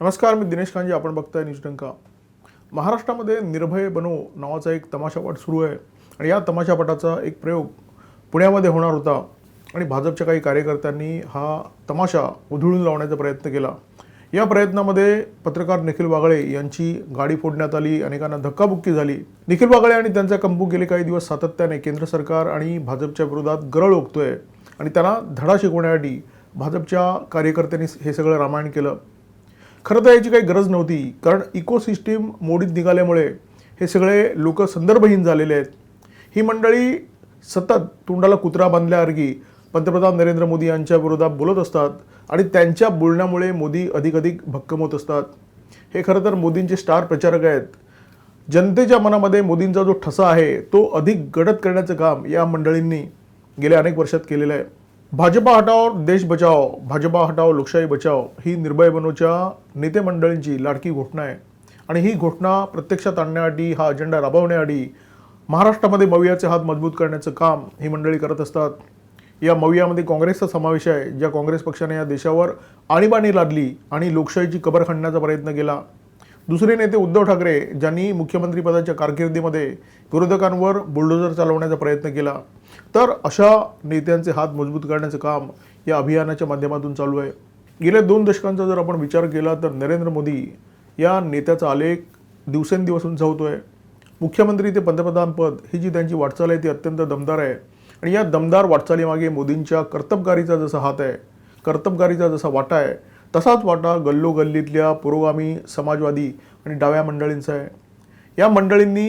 नमस्कार मी दिनेश कांजी आपण बघताय न्यूजडंका महाराष्ट्रामध्ये निर्भय बनो नावाचा एक तमाशापट सुरू आहे आणि या तमाशापटाचा एक प्रयोग पुण्यामध्ये होणार होता आणि भाजपच्या काही कार्यकर्त्यांनी हा तमाशा उधळून लावण्याचा प्रयत्न केला. या प्रयत्नामध्ये पत्रकार निखिल वागळे यांची गाडी फोडण्यात आली अनेकांना धक्काबुक्की झाली. निखिल वागळे आणि त्यांचा कंपू गेले काही दिवस सातत्याने केंद्र सरकार आणि भाजपच्या विरोधात गरळ ओकतोय आणि त्यांना धडा शिकवण्यासाठी भाजपच्या कार्यकर्त्यांनी हे सगळं रामायण केलं. खरं तर याची काही गरज नव्हती. कारण इकोसिस्टीम मोडीत निघाल्यामुळे हे सगळे लोक संदर्भहीन झालेले आहेत. ही मंडळी सतत तोंडाला कुत्रा बांधल्यासारखी पंतप्रधान नरेंद्र मोदी यांच्या विरोधात बोलत असतात आणि त्यांच्या बोलण्यामुळे मोदी अधिक अधिक भक्कम होत असतात. हे खरं तर मोदींचे स्टार प्रचारक आहेत. जनतेच्या मनामध्ये मोदींचा जो ठसा आहे तो अधिक गडद करण्याचं काम या मंडळींनी गेल्या अनेक वर्षात केलेलं आहे. भाजपा हटाव देश बचाव भाजपा हटाव लोकशाही बचाव ही निर्भय बनोच्या नेते मंडळींची लाडकी घोषणा आहे. आणि ही घोषणा प्रत्यक्षात आणण्यासाठी हा अजेंडा राबवण्यासाठी महाराष्ट्रामध्ये मवियाचे हात मजबूत करण्याचं काम ही मंडळी करत असतात. या मवियामध्ये काँग्रेसचा समावेश आहे ज्या काँग्रेस पक्षाने या देशावर आणीबाणी लादली आणि लोकशाहीची कबर खणण्याचा प्रयत्न केला. दुसरे नेते उद्धव ठाकरे ज्यांनी मुख्यमंत्रीपदाच्या कारकिर्दीमध्ये विरोधकांवर बुलडोजर चालवण्याचा प्रयत्न केला. तर अशा नेत्यांचे हात मजबूत करण्याचं काम या अभियानाच्या माध्यमातून चालू आहे. गेल्या दोन दशकांचा जर आपण विचार केला तर नरेंद्र मोदी या नेत्याचा आलेख दिवसेंदिवस उंच आहे मुख्यमंत्री ते पंतप्रधान पद ही जी त्यांची वाटचाल आहे ती अत्यंत दमदार आहे. आणि या दमदार वाटचालीमागे मोदींच्या कर्तबगारीचा जसा हात आहे कर्तबगारीचा जसा वाटा आहे तसाच वाटा गल्लोगल्लीतल्या पुरोगामी समाजवादी आणि डाव्या मंडळींचा आहे. या मंडळींनी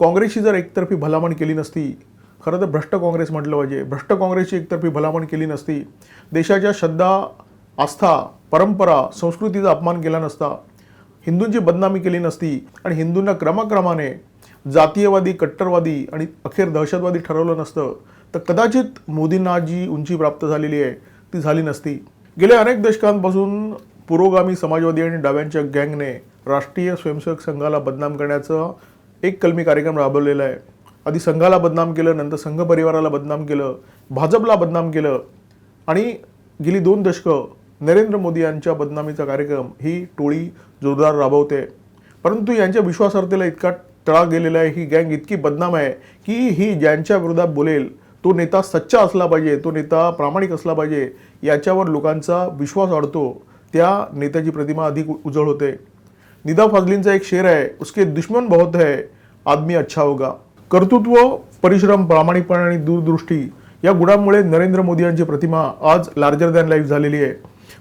काँग्रेसची जर एकतर्फी भलामण केली नसती खरं तर भ्रष्ट काँग्रेस म्हटलं पाहिजे. भ्रष्ट काँग्रेसची एकतर्फी भलामण केली नसती. देशाच्या श्रद्धा आस्था परंपरा संस्कृतीचा अपमान केला नसता. हिंदूंची बदनामी केली नसती आणि हिंदूंना क्रमाक्रमाने जातीयवादी कट्टरवादी आणि अखेर दहशतवादी ठरवलं नसतं. तर कदाचित मोदींना जी उंची प्राप्त झालेली आहे ती झाली नसती. गेल्या अनेक दशकांपासून पुरोगामी समाजवादी आणि डाव्यांच्या गँगने राष्ट्रीय स्वयंसेवक संघाला बदनाम करण्याचा एक कलमी कार्यक्रम राबवलेला आहे. आधी संघाला बदनाम केलं नंतर संघ परिवाराला बदनाम केलं भाजपला बदनाम केलं आणि गेली दोन दशकं नरेंद्र मोदी यांच्या बदनामीचा कार्यक्रम ही टोळी जोरदार राबवते. परंतु यांच्या विश्वासार्हतेला इतका तळा गेलेला आहे ही गँग इतकी बदनाम आहे की ही ज्यांच्या विरोधात बोलेल तो नेता सच्चा असला पाहिजे तो नेता प्रामाणिक असला पाहिजे याच्यावर लोकांचा विश्वास वाढतो. त्या नेत्याची प्रतिमा अधिक उजळ होते. निदा फाजलींचा एक शेर आहे उसके दुश्मन बहुत है आदमी अच्छा होगा. कर्तृत्व परिश्रम प्रामाणिकपणा आणि दूरदृष्टी या गुणांमुळे नरेंद्र मोदी यांची प्रतिमा आज लार्जर दॅन लाईफ झालेली आहे.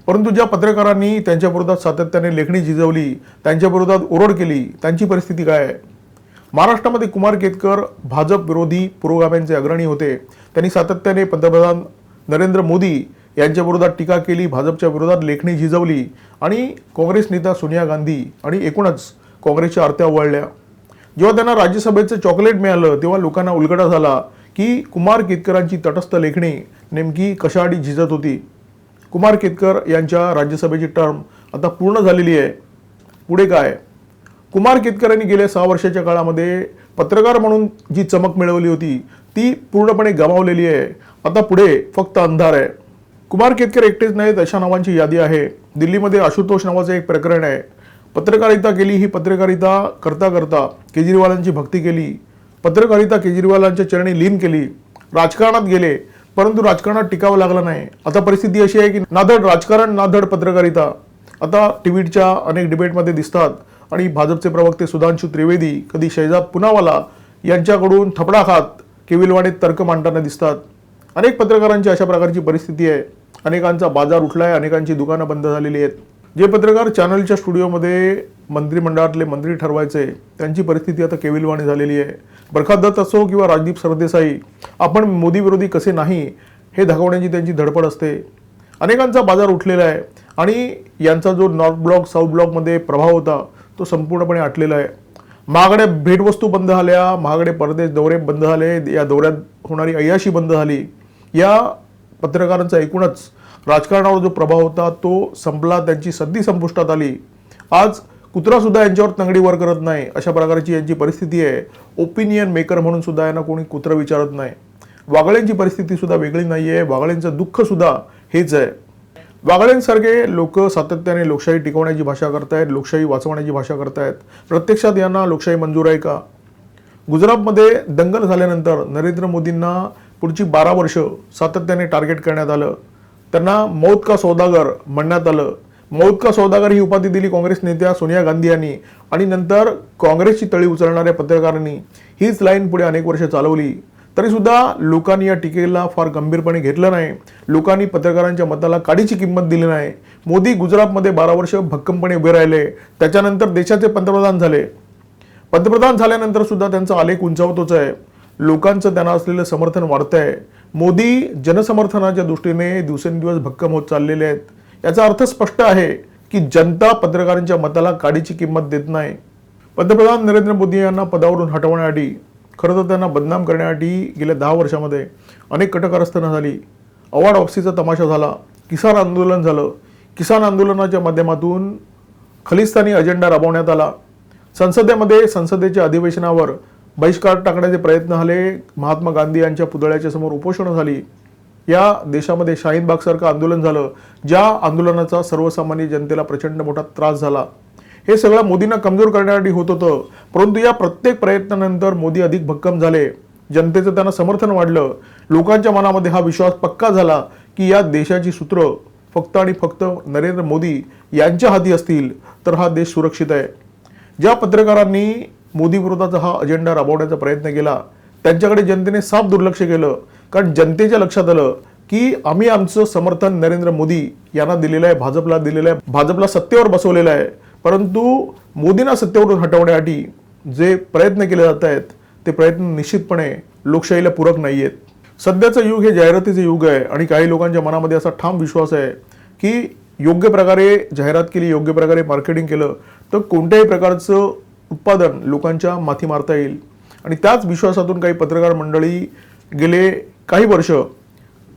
परंतु ज्या पत्रकारांनी त्यांच्या विरोधात सातत्याने लेखणी झिजवली त्यांच्या विरोधात ओरड केली त्यांची परिस्थिती काय आहे? महाराष्ट्रामध्ये कुमार केतकर भाजप विरोधी पुरोगाम्यांचे अग्रणी होते. त्यांनी सातत्याने पंतप्रधान नरेंद्र मोदी यांच्या विरोधात टीका केली भाजपच्या विरोधात लेखणी झिजवली आणि काँग्रेस नेता सोनिया गांधी आणि एकूणच काँग्रेसच्या आरत्या वळल्या जेव्हा त्यांना राज्यसभेचं चॉकलेट मिळालं तेव्हा लोकांना उलगडा झाला की कुमार केतकरांची तटस्थ लेखणी नेमकी कशाआडी झिजत होती. कुमार केतकर यांच्या राज्यसभेची टर्म आता पूर्ण झालेली आहे. पुढे काय? कुमार केतकर यांनी गेल्या सहा वर्षाच्या काळामध्ये पत्रकार म्हणून जी चमक मिळवली होती ती पूर्णपणे गमावलेली आहे. आता पुढे फक्त अंधार आहे. कुमार केतकर एकटेच नाहीत अशा नावांची यादी आहे. दिल्लीमध्ये आशुतोष नावाचं एक प्रकरण आहे. पत्रकारिता केली ही पत्रकारिता करता करता केजरीवालांची भक्ती केली. पत्रकारिता केजरीवालांच्या चरणी लीन केली. राजकारणात गेले परंतु राजकारणात टिकावं लागलं नाही. आता परिस्थिती अशी आहे की नाधड राजकारण नाधड पत्रकारिता. आता टीव्हीच्या अनेक डिबेटमध्ये दिसतात आणि भाजपचे प्रवक्ते सुधांशू त्रिवेदी कधी शहजाद पुनावाला यांच्याकडून थपडा खात केविलवाडीत तर्क मांडताना दिसतात. अनेक पत्रकारांची अशा प्रकारची परिस्थिती आहे. अनेकांचा बाजार उठला आहे अनेकांची दुकानं बंद झालेली आहेत. जे पत्रकार चॅनलच्या स्टुडिओमध्ये मंत्रिमंडळातले मंत्री ठरवायचे त्यांची परिस्थिती आता केविलवाणी झालेली आहे. प्रखात दत्त असो किंवा राजदीप सरदेसाई आपण मोदी विरोधी कसे नाही हे दाखवण्याची त्यांची धडपड असते. अनेकांचा बाजार उठलेला आहे आणि यांचा जो नॉर्थ ब्लॉक साऊथ ब्लॉकमध्ये प्रभाव होता तो संपूर्णपणे आटलेला आहे. महागड्या भेटवस्तू बंद झाल्या महागडे परदेश दौरे बंद झाले या दौऱ्यात होणारी अय्याशी बंद झाली. या पत्रकारांचा एकूणच राजकारणावर जो प्रभाव होता तो संपला त्यांची सद्दी संपुष्टात आली. आज कुत्रासुद्धा यांच्यावर तंगडी वर करत नाही अशा प्रकारची यांची परिस्थिती आहे. ओपिनियन मेकर म्हणून सुद्धा यांना कोणी कुत्रं विचारत नाही. वागळ्यांची परिस्थितीसुद्धा वेगळी नाही आहे वागळ्यांचं दुःखसुद्धा हेच आहे. वागळेंसारखे लोक सातत्याने लोकशाही टिकवण्याची भाषा करतायत लोकशाही वाचवण्याची भाषा करतायत. प्रत्यक्षात यांना लोकशाही मंजूर आहे का? गुजरातमध्ये दंगल झाल्यानंतर नरेंद्र मोदींना पुढची बारा वर्ष सातत्याने टार्गेट करण्यात आलं. त्यांना मौत का सौदागर म्हणण्यात आलं. मौत का सौदागर ही उपाधी दिली काँग्रेस नेत्या सोनिया गांधी यांनी आणि नंतर काँग्रेसची तळी उचलणाऱ्या पत्रकारांनी हीच लाईन पुढे अनेक वर्ष चालवली. तरीसुद्धा लोकांनी या टीकेला फार गंभीरपणे घेतलं नाही. लोकांनी पत्रकारांच्या मताला काडीची किंमत दिली नाही. मोदी गुजरातमध्ये बारा वर्ष भक्कमपणे उभे राहिले. त्याच्यानंतर देशाचे पंतप्रधान झाले. पंतप्रधान झाल्यानंतर सुद्धा त्यांचा आलेख उंचावतोच आहे. लोकांचं त्यांना असलेलं समर्थन वाढतं आहे मोदी जनसमर्थनाच्या दृष्टीने दिवसेंदिवस भक्कम होत चाललेले आहेत. याचा अर्थ स्पष्ट आहे की जनता पत्रकारांच्या मताला काडीची किंमत देत नाही. पंतप्रधान नरेंद्र मोदी यांना पदावरून हटवण्यासाठी खरं तर त्यांना बदनाम करण्यासाठी गेल्या दहा वर्षामध्ये अनेक कटकारस्थानं झाली. अवार्ड ऑफिसचा तमाशा झाला किसान आंदोलन झालं. किसान आंदोलनाच्या माध्यमातून खलिस्तानी अजेंडा राबवण्यात आला. संसदेमध्ये संसदेच्या अधिवेशनावर बहिष्कार टाकण्याचे प्रयत्न झाले. महात्मा गांधी यांच्या पुतळ्याच्या समोर उपोषणं झाली. या देशामध्ये शाहीन बागसारखं आंदोलन झालं ज्या आंदोलनाचा सर्वसामान्य जनतेला प्रचंड मोठा त्रास झाला. हे सगळं मोदींना कमजोर करण्यासाठी होत होतं. परंतु या प्रत्येक प्रयत्नानंतर मोदी अधिक भक्कम झाले. जनतेचं त्यांना समर्थन वाढलं. लोकांच्या मनामध्ये हा विश्वास पक्का झाला की या देशाची सूत्र फक्त आणि फक्त नरेंद्र मोदी यांच्या हाती असतील तर हा देश सुरक्षित आहे. ज्या पत्रकारांनी मोदी विरोधाचा हा अजेंडा राबवण्याचा प्रयत्न केला त्यांच्याकडे जनतेने साफ दुर्लक्ष केलं. कारण जनतेच्या लक्षात आलं की आम्ही आमचं समर्थन नरेंद्र मोदी यांना दिलेलं आहे भाजपला दिलेलं आहे भाजपला सत्तेवर बसवलेलं आहे. परंतु मोदींना सत्तेवरून हटवण्यासाठी जे प्रयत्न केले जात आहेत ते प्रयत्न निश्चितपणे लोकशाहीला पूरक नाही आहेत सध्याचं युग हे जाहिरातीचं युग आहे आणि काही लोकांच्या मनामध्ये असा ठाम विश्वास आहे की योग्य प्रकारे जाहिरात केली योग्य प्रकारे मार्केटिंग केलं तर कोणत्याही प्रकारचं उत्पादन लोकांच्या माथी मारता येईल. आणि त्याच विश्वासातून काही पत्रकार मंडळी गेले काही वर्ष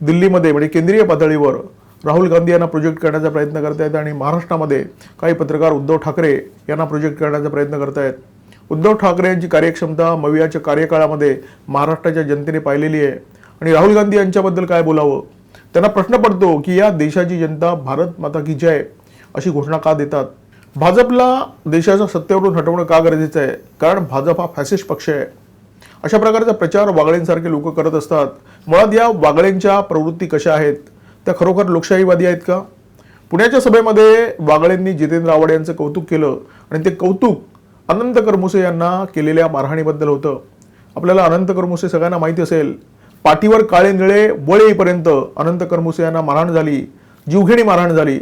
दिल्लीमध्ये म्हणजे केंद्रीय पातळीवर राहुल गांधी यांना प्रोजेक्ट करण्याचा प्रयत्न करत आहेत आणि महाराष्ट्रामध्ये काही पत्रकार उद्धव ठाकरे यांना प्रोजेक्ट करण्याचा प्रयत्न करत आहेत उद्धव ठाकरे यांची कार्यक्षमता मवियाच्या कार्यकाळामध्ये महाराष्ट्राच्या जनतेने पाहिलेली आहे. आणि राहुल गांधी यांच्याबद्दल काय बोलावं? त्यांना प्रश्न पडतो की या देशाची जनता भारत माता की जय अशी घोषणा का देतात? भाजपला देशाच्या सत्तेवरून हटवणं का गरजेचं आहे? कारण भाजप हा फॅसिस्ट पक्ष आहे. अशा प्रकारचा प्रचार वागळेंसारखे लोक करत असतात. मुळात या वागळेंच्या प्रवृत्ती कशा आहेत? त्या खरोखर लोकशाहीवादी आहेत का? पुण्याच्या सभेमध्ये वागळेंनी जितेंद्र आव्हाड यांचं कौतुक केलं आणि ते कौतुक अनंत करमुसे यांना केलेल्या मारहाणीबद्दल होतं. आपल्याला अनंत करमुसे सगळ्यांना माहिती असेल पाठीवर काळे निळे वळ येईपर्यंत अनंत करमुसे यांना मारहाण झाली जीवघेणी मारहाण झाली.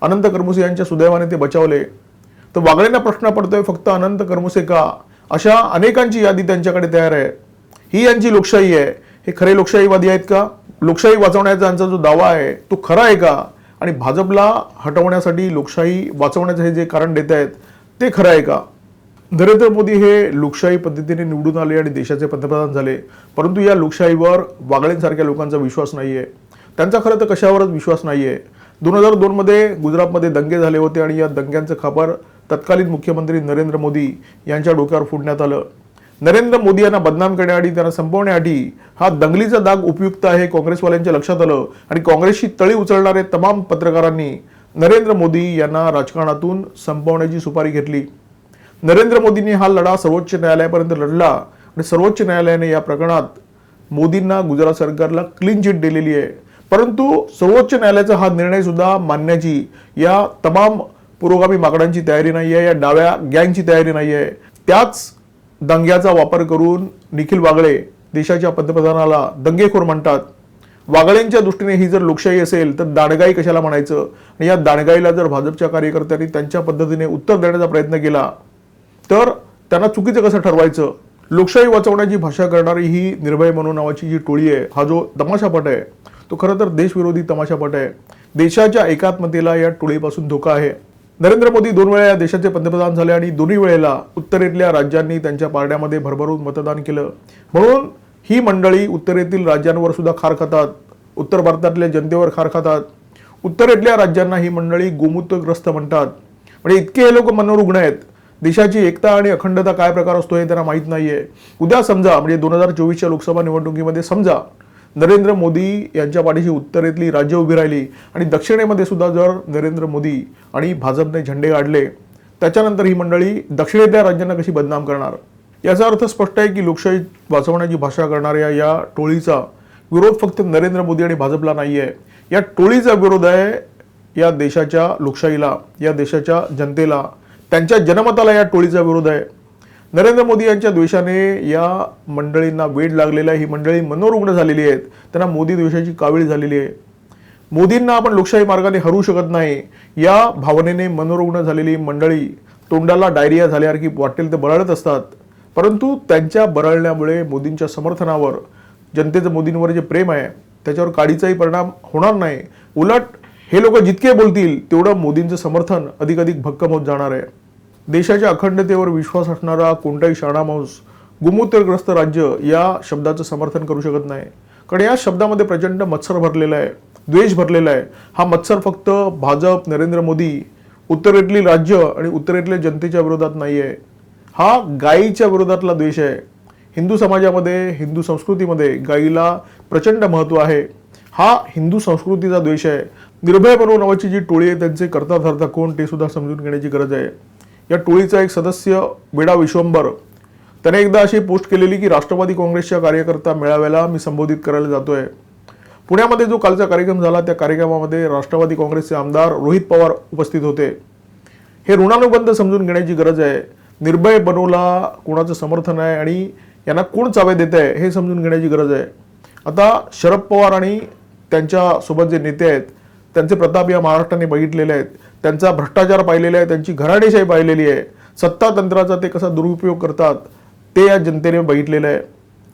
अनंत करमुसे यांच्या सुदैवाने ते बचावले. तर वागळेंना प्रश्न पडतोय फक्त अनंत करमुसे का? अशा अनेकांची यादी त्यांच्याकडे तयार आहे. ही यांची लोकशाही आहे. हे खरे लोकशाहीवादी आहेत का? लोकशाही वाचवण्याचा यांचा जो दावा आहे तो खरा आहे का? आणि भाजपला हटवण्यासाठी लोकशाही वाचवण्याचं हे जे कारण देत आहेत ते खरं आहे का? नरेंद्र मोदी हे लोकशाही पद्धतीने निवडून आले आणि देशाचे पंतप्रधान झाले. परंतु या लोकशाहीवर वागळेंसारख्या लोकांचा विश्वास नाही आहे त्यांचा खरं तर कशावरच विश्वास नाही आहे दोन हजार दोनमध्ये गुजरातमध्ये दंगे झाले होते आणि या दंग्यांचं खबर तत्कालीन मुख्यमंत्री नरेंद्र मोदी यांच्या डोक्यावर फोडण्यात आलं. नरेंद्र मोदी यांना बदनाम करण्यासाठी त्यांना संपवण्यासाठी हा दंगलीचा दाग उपयुक्त आहे काँग्रेसवाल्यांच्या लक्षात आलं. आणि काँग्रेसची तळी उचलणारे तमाम पत्रकारांनी नरेंद्र मोदी यांना राजकारणातून संपवण्याची सुपारी घेतली. नरेंद्र मोदींनी हा लढा सर्वोच्च न्यायालयापर्यंत लढला आणि सर्वोच्च न्यायालयाने या प्रकरणात मोदींना गुजरात सरकारला क्लीन चिट दिलेली आहे. परंतु सर्वोच्च न्यायालयाचा हा निर्णय सुद्धा मानण्याची या तमाम पुरोगामी मागण्यांची तयारी नाही आहे या डाव्या गँगची तयारी नाही आहे त्याच दंग्याचा वापर करून निखिल वागळे देशाच्या पंतप्रधानाला दंगेखोर म्हणतात. वागळेंच्या दृष्टीने ही जर लोकशाही असेल तर दांडगाई कशाला म्हणायचं? आणि या दांडगाईला जर भाजपच्या कार्यकर्त्यांनी त्यांच्या पद्धतीने उत्तर देण्याचा प्रयत्न केला तर त्यांना चुकीचं कसं ठरवायचं? लोकशाही वाचवण्याची भाषा करणारी ही निर्भय म्हणून नावाची जी टोळी आहे हा जो तमाशापट आहे तो खरं तर देशविरोधी तमाशापट आहे. देशाच्या एकात्मतेला या टोळीपासून धोका आहे. नरेंद्र मोदी दोन वेळा देशाचे पंतप्रधान झाले आणि दोन्ही वेळेला उत्तरेतल्या राज्यांनी त्यांच्या पारड्यामध्ये भरभरून मतदान केलं. म्हणून ही मंडळी उत्तरेतील राज्यांवर सुद्धा खार खातात उत्तर भारतातल्या जनतेवर खार खातात उत्तरेतल्या राज्यांना ही मंडळी गोमूत्रग्रस्त म्हणतात. म्हणजे इतके हे लोक मनोरुग्ण आहेत. देशाची एकता आणि अखंडता काय प्रकार असतो हे त्यांना माहीत नाहीये. उद्या समजा म्हणजे दोन हजार चोवीसच्या लोकसभा निवडणुकीमध्ये समजा नरेंद्र मोदी यांच्या पाठीशी उत्तरेतली राज्य उभी राहिली आणि दक्षिणेमध्ये सुद्धा जर नरेंद्र मोदी आणि भाजपने झेंडे काढले त्याच्यानंतर ही मंडळी दक्षिणेतल्या राज्यांना कशी बदनाम करणार? याचा अर्थ स्पष्ट आहे की लोकशाही वाचवण्याची भाषा करणाऱ्या या टोळीचा विरोध फक्त नरेंद्र मोदी आणि भाजपला नाही आहे या टोळीचा विरोध आहे या देशाच्या लोकशाहीला या देशाच्या जनतेला. त्यांच्या जनमताला या टोळीचा विरोध आहे. नरेंद्र मोदी यांच्या द्वेषाने या मंडळींना वेड लागलेला ही मंडळी मनोरुग्ण झालेली आहेत. त्यांना मोदी द्वेषाची कावीळ झालेली आहे. मोदींना आपण लोकशाही मार्गाने हरू शकत नाही. या भावनेने मनोरुग्ण झालेली मंडळी तोंडाला डायरिया झाल्यासारखी वाटेल ते बरळत असतात. परंतु त्यांच्या बरळण्यामुळे मोदींच्या समर्थनावर जनतेचं मोदींवर जे प्रेम आहे त्याच्यावर काडीचाही परिणाम होणार नाही. उलट हे लोक जितके बोलतील तेवढं मोदींचं समर्थन अधिक अधिक भक्कम होत जाणार आहे. देशाच्या अखंडतेवर विश्वास असणारा कोणताही शाणा माणूस गुमूत्रग्रस्त राज्य या शब्दाचं समर्थन करू शकत नाही. कारण या शब्दामध्ये प्रचंड मत्सर भरलेला आहे द्वेष भरलेला आहे. हा मत्सर फक्त भाजप नरेंद्र मोदी उत्तरेतली राज्य आणि उत्तरेतल्या जनतेच्या विरोधात नाही आहे हा गायीच्या विरोधातला द्वेष आहे. हिंदू समाजामध्ये हिंदू संस्कृतीमध्ये गायीला प्रचंड महत्त्व आहे. हा हिंदू संस्कृतीचा द्वेष आहे. निर्भय बनो नावाची जी टोळी आहे त्यांचे कर्ता धरता कोण ते सुद्धा समजून घेण्याची गरज आहे. या टोळीचा एक सदस्य वेडा विश्वंभर त्याने एकदा अशी पोस्ट केलेली की राष्ट्रवादी काँग्रेसच्या कार्यकर्ता मेळाव्याला मी संबोधित करायला जातोय. पुण्यामध्ये जो कालचा कार्यक्रम झाला त्या कार्यक्रमामध्ये राष्ट्रवादी काँग्रेसचे आमदार रोहित पवार उपस्थित होते. हे ऋणानुबंध समजून घेण्याची गरज आहे. निर्भय बनवला कोणाचं समर्थन आहे आणि यांना कोण चावे देत आहे हे समजून घेण्याची गरज आहे. आता शरद पवार आणि त्यांच्यासोबत जे नेते आहेत त्यांचे प्रताप या महाराष्ट्राने बघितलेले आहेत. त्यांचा भ्रष्टाचार पाहिलेला आहे त्यांची घराणेशाही पाहिलेली आहे. सत्तातंत्राचा ते कसा दुरुपयोग करतात ते या जनतेने बघितलेलं आहे.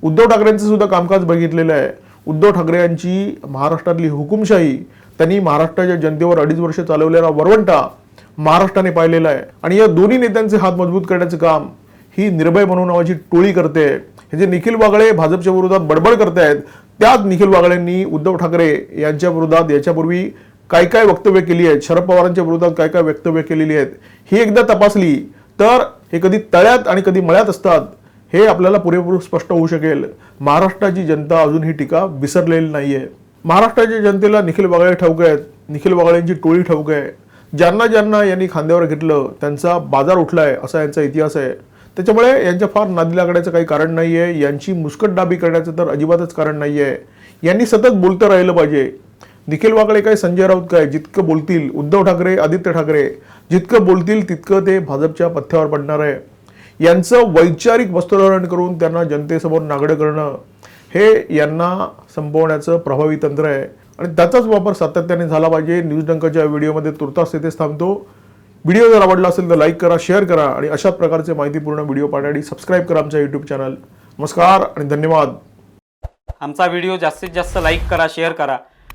उद्धव ठाकरेंचं सुद्धा कामकाज बघितलेलं आहे. उद्धव ठाकरे यांची महाराष्ट्रातली हुकुमशाही त्यांनी महाराष्ट्राच्या जनतेवर अडीच वर्ष चालवलेला वरवंटा महाराष्ट्राने पाहिलेला आहे. आणि या दोन्ही नेत्यांचे हात मजबूत करण्याचं काम ही निर्भय म्हणून नावाची टोळी करते. हे जे निखिल वागळे भाजपच्या विरोधात बडबड करतायत त्याच निखिल वागळेंनी उद्धव ठाकरे यांच्या विरोधात याच्यापूर्वी काय काय वक्तव्य केली आहेत? शरद पवारांच्या विरोधात काय काय वक्तव्य केलेली आहेत? ही एकदा तपासली तर हे कधी तळ्यात आणि कधी मळ्यात असतात हे आपल्याला पुरेपूर स्पष्ट होऊ शकेल. महाराष्ट्राची जनता अजून ही टीका विसरलेली नाही आहे महाराष्ट्राच्या जनतेला निखिल वागळे ठाऊक आहेत. निखिल वागळेंची टोळी ठाऊक आहे. ज्यांना ज्यांना यांनी खांद्यावर घेतलं त्यांचा बाजार उठला आहे असा यांचा इतिहास आहे. त्याच्यामुळे यांच्या फार नादी लागण्याचं काही कारण नाही आहे यांची मुस्कटदाबी करण्याचं तर अजिबातच कारण नाही आहे यांनी सतत बोलतं राहिलं पाहिजे. निखिल वागळे काय संजय राऊत काय जितकं बोलतील उद्धव ठाकरे आदित्य ठाकरे जितकं बोलतील तितकं ते भाजपच्या पथ्यावर पडणार आहे. यांचं वैचारिक वस्त्रधारण करून त्यांना जनतेसमोर नागडं करणं हे यांना संपवण्याचं प्रभावी तंत्र आहे. आणि त्याचाच वापर सातत्याने झाला पाहिजे. न्यूज डंकाच्या व्हिडिओमध्ये तुर्तास तेथेच थांबतो. व्हिडिओ जर आवडला असेल तर लाईक करा शेअर करा आणि अशाच प्रकारचे माहितीपूर्ण व्हिडिओ पाहण्यासाठी सबस्क्राईब करा आमच्या यूट्यूब चॅनल नमस्कार आणि धन्यवाद. आमचा व्हिडिओ जास्तीत जास्त लाईक करा शेअर करा.